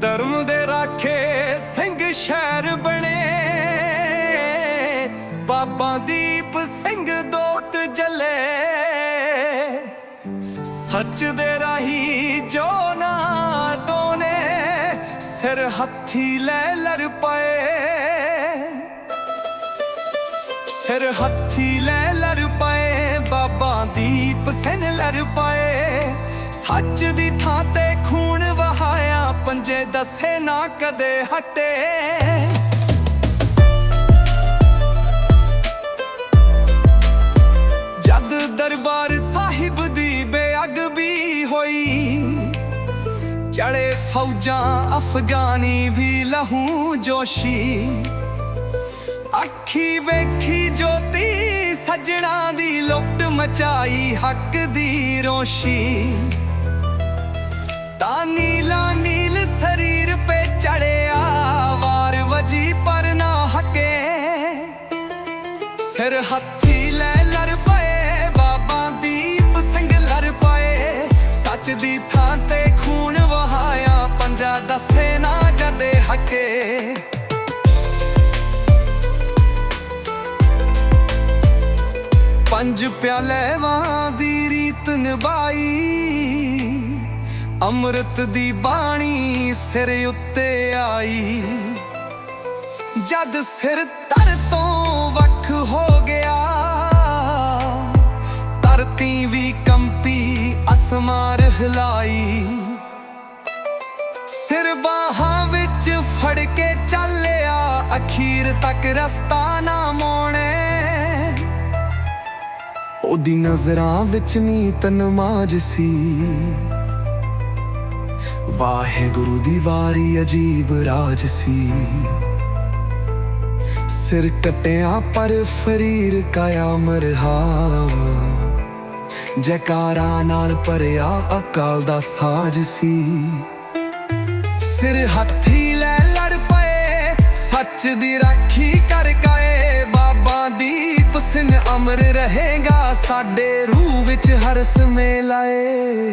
ਧਰਮ ਦੇ ਰਾਖੇ ਸਿੰਘ ਸ਼ਹਿਰ ਬਣੇ। ਬਾਬਾ ਦੀਪ ਸਿੰਘ ਦੋਤ ਜਲੇ। ਸੱਚ ਦੇ ਰਾਹੀ ਜੋ ਨਾ ਦੋਨੇ ਸਿਰ ਹੱਥੀ ਲੈ ਲੜ ਪਏ। ਸਿਰ ਹੱਥੀ ਲੈ ਲੜ ਪਏ, ਬਾਬਾ ਦੀਪ ਸਿੰਘ ਲੜ ਪਏ। ਸੱਚ ਦੀ ਥਾਂ ਤੇ ਵਹਾਇਆ ਦੱਸੇ ਨਾ ਕਦੇ ਹਟੇ। ਜਦ ਦਰਬਾਰ ਸਾਹਿਬ ਦੀ ਬੇਅਦਬੀ ਹੋਈ, ਚੜੇ ਫੌਜਾਂ ਅਫਗਾਨੀ ਵੀ ਲਹੂ ਜੋਸ਼ੀ। ਅੱਖੀ ਵੇਖੀ ਜੋਤੀ ਸਜਣਾ ਦੀ ਲੁੱਟ ਮਚਾਈ ਹੱਕ ਦੀ ਰੋਸ਼ੀ। ਤਾਨੀ ਨੀਲਾ ਸਿਰ ਹੱਥੀ ਲੈ ਲੜ ਪਏ, ਬਾਬਾ ਦੀਪ ਸਿੰਘ ਲੜ ਪਏ। ਸੱਚ ਦੀ ਥਾਂ ਤੇ ਖੂਨ ਵਹਾਇਆ, ਪੰਜਾ ਦੱਸੇ ਨਾ ਜਦੇ ਹੱਕੇ। ਪੰਜ ਪਿਆਲੇ ਵਾਂ ਦੀ ਰੀਤ ਨਿਭਾਈ, ਅੰਮ੍ਰਿਤ ਦੀ ਬਾਣੀ ਸਿਰ ਉੱਤੇ ਆਈ। ਜਦ ਸਿਰ ਤਰ ਤੋਂ ਵੱਖ ਹੋ ਕੰਪੀ ਹਿਲਾਈ। ਸਿਰ ਬਾਹਾਂ ਵਿੱਚ ਫੜ ਕੇ ਚੱਲਿਆ। ਅਖੀਰ ਤੱਕ ਰਸਤਾ ਨਾ ਮੋਣੇ। ਉਹਦੀ ਨਜ਼ਰਾਂ ਵਿੱਚ ਨੀਤ ਨਮਾਜ਼ ਸੀ। ਵਾਹਿਗੁਰੂ ਦੀ ਵਾਰੀ ਅਜੀਬ ਰਾਜ ਸੀ। ਸਿਰ ਕਟਿਆ ਪਰ ਫਰੀਰ ਕਾਇਆ ਮਰਹਾ। ਜੈਕਾਰਾਂ ਨਾਲ ਭਰਿਆ ਅਕਾਲ ਦਾ ਸਾਜ ਸੀ। ਸਿਰ ਹੱਥੀ ਲੈ ਲੜ ਪਏ, ਸੱਚ ਦੀ ਰਾਖੀ ਕਰ ਗਏ ਬਾਬਾ ਦੀਪ ਸਿੰਘ ਅਮਰ ਰਹੇਗਾ, ਸਾਡੇ ਰੂਹ ਵਿੱਚ ਹਰ ਸਮੇਂ ਲਾਏ